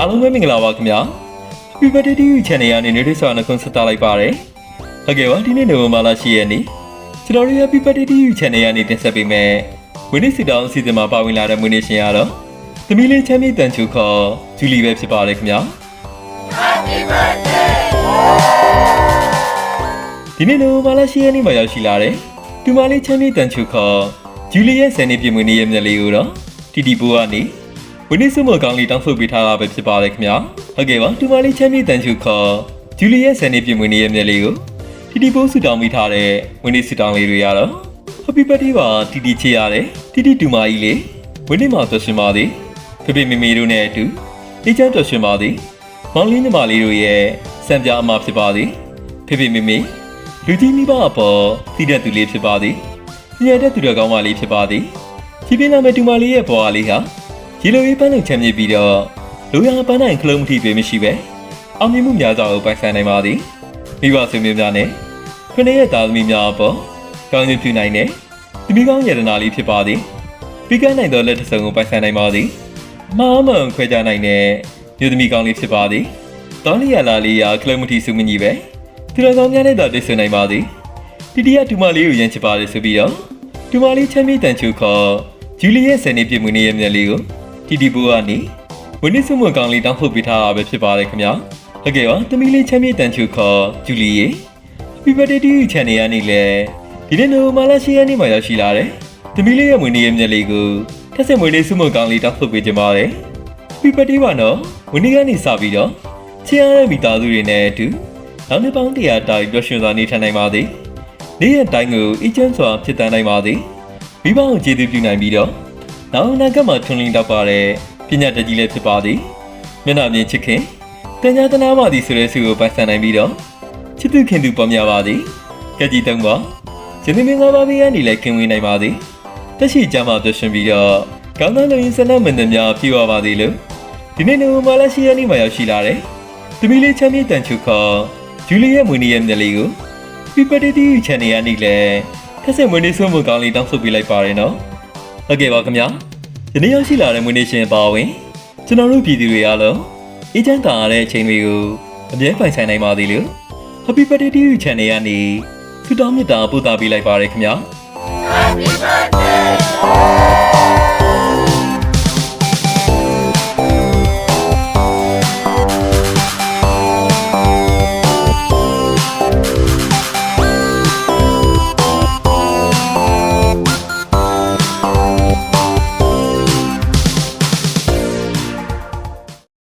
အားလုံးပဲမင်္ဂလာပါခင်ဗျာ Happy Birthday to you channel ကနေနေ့လေးစွာနှုတ်ဆက်တာလိုက်ပါတယ်ဟုတ်ကဲ့ပါဒီနေ့နိုဝင်ဘာလ10ရက်နေ့ကျွန်တော်တို့ Happy Birthday to you channel ကနေတင်ဆက်ပေးမယ်ဝင်းနေစီတောင်းအစီအစဉ်မှာပါဝင်လာတဲ့မွေးနေ့ရှင်ကတော့သမီးလေးချမ်းမြေ့တန်ချူခေါ်ဂျူလီပဲဖြစ်ပါတယ်ခင်ဗျာဒီနေ့နိုဘာလာရှိရနေမှာရောက်ရှိလာတယ်။ဒီမလေးချမ်းမြေ့တန်ချူခေါ်ဂျူလီရဲ့ဆယ်နှစ်ပြည့်မွေးနေ့ရဲ့မျက်လေးကိုတော့တီတီပိုးကနေ ဝင်းနေစုမကောင်းလေးတောင်းဆိုပေးထားတာပဲဖြစ်ပါတယ်ခင်ဗျာ။ဟုတ်ကဲ့ပါဒီမလေးချမ်းမြေ့တန်ချူခေါ်ဂျူလီရဲ့ဆယ်နှစ်ပြည့်မွေးနေ့ရဲ့မျက်လေးကိုတီတီပိုးဆူတောင်းပေးထားတဲ့ဝင်းနေဆူတောင်းလေးတွေကတော့ Happy birthday ပါတီတီချေရတယ်တီတီတူမကြီးလေးဝင်းနေမှာတော်ရှင်ပါသည်ဖေဖေမေမေတို့နဲ့အတူအေးချမ်းတော်ရှင်ပါသည်မောင်လေးညီမလေးတို့ရဲ့စံပြအမဖြစ်ပါသည်ဖေဖေမေမေလူကြီးမိဘအပေါ်သိတဲ့သူလေးဖြစ်ပါသည်။ညံတဲ့သူတော်ကောင်းမလေးဖြစ်ပါသည်။ကြီးပြင်းလာမဲ့တူမလေးရဲ့ဘဝလေးဟာ ရေလိုရေးပန်းလုံချမ်းမြေပြီးတော့လူရပန်းနိုင်ခလုံးမထီတွေမရှိပဲအောင်မြင်မှုများစွာကိုပိုင်ဆိုင်နိုင်ပါသည်။မိဘဆွေမျိုးများနဲ့ခဏရဲ့သားသမီးများအပေါ်ကောင်းကျိုးပြုနိုင်တဲ့တမိကောင်းရတနာလေးဖြစ်ပါသည်။ပြီးကန်းနိုင်သောလက်တစ်စုံကိုပိုင်ဆိုင်နိုင်ပါသည်။မာမန်ခွဲကြနိုင်တဲ့မြို့သမီးကောင်းလေးဖြစ်ပါသည်။တောင်းလျာလာလေးရာခလုံးမထီစုမကြီးပဲ။သူတော်ကောင်းများနဲ့သာတိတ်ဆွေးနိုင်ပါသည်တီတီကဒူမလေးကိုရမ်းချပါလေဆိုပြီးတော့ဒူမလေးချမ်းမြေ့တန်ချိုခေါ်ဂျူလီရဲ့ဆယ်နှစ်ပြည့်မွေးနေ့ရဲ့မျက်လေးကို တီတီဘူကနေဝင်းနေစုမကောင်းလေးတောင်းဖို့ပေးထားတာပဲဖြစ်ပါတယ်ခင်ဗျာဟုတ်ကဲ့ပါသမီးလေးချမ်းမြေ့တန်ချိုခေါ်ဂျူလီရဲ့ Happy birthday to you channel ရနေလေဒီနေ့နိုမာလာရှိရနေမှာရောက်ရှိလာတယ်သမီးလေးရဲ့မွေးနေ့ရဲ့မျက်လေးကိုထက်ဆက်မွေးနေ့စုမကောင်းလေးတောင်းဖို့ပေးကြပါတယ် Happy birthday ပါနော်ဝင်းနေကနေစပြီးတော့ချစ်ရတဲ့မိသားစုတွေနဲ့အတူနောက်နှစ်ပေါင်းတရာတာပျော်ရွှင်စွာနေထိုင်နိုင်ပါသည်။နေ့ရက်တိုင်းကိုအေးချမ်းစွာဖြစ်တမ်းနိုင်ပါသည်။မိဘကိုကျေးဇူးပြုနိုင်ပြီးတော့ နောက်အနာဂတ်မှာထွန်းလင်းတောက်ပါတဲ့ပညာတတ်ကြီးလည်းဖြစ်ပါသည်။မျက်နှာမြင်ချစ်ခင်တန်ညာတနာပါသည်ဆိုတဲ့ဆုကိုပိုင်ဆိုင်နိုင်ပြီးတော့ချစ်သူခင်သူပေါ်များပါသည်။ကြည်ကြည်တုံးပါ။ဇင်းမင်္ဂလာပါဘေးကနေလည်းခင်ဝင်နိုင်ပါသည်။တက်ရှိကြမှာပျော်ရွှင်ပြီးတော့ကောင်းသောလူရင်းစနမန်တများပြည့်ဝပါသည်လို့ဒီနေ့နိုဝင်ဘာလ10ရက်နေ့မှာရောက်ရှိလာတယ်။သမီးလေးချမ်းမြေ့တန်ချူခေါ်ဂျူလီရဲ့မွေးနေ့ရဲ့မျက်လေးကို Happy birthday to you channel ကနေလည်းထက်ဆက်မွေးနေ့ဆုံးမကောင်းလေးတောင်းဆိုပေးလိုက်ပါရနော် ဟုတ်ကဲ့ပါခင်ဗျာဒီနေ့ရောက်ရှိလာတဲ့မွေးနေ့ရှင်ပါဝင်ကျွန်တော်တို့ပြည်သူတွေအားလုံးအေးချမ်းသာရတဲ့အချိန်တွေကိုအမြဲပိုင်ဆိုင်နိုင်ပါသေးလို့ Happy birthday to you channel ကနေဆုတောင်းမေတ္တာပို့သပေးလိုက်ပါရခင်ဗျာ Happy birthday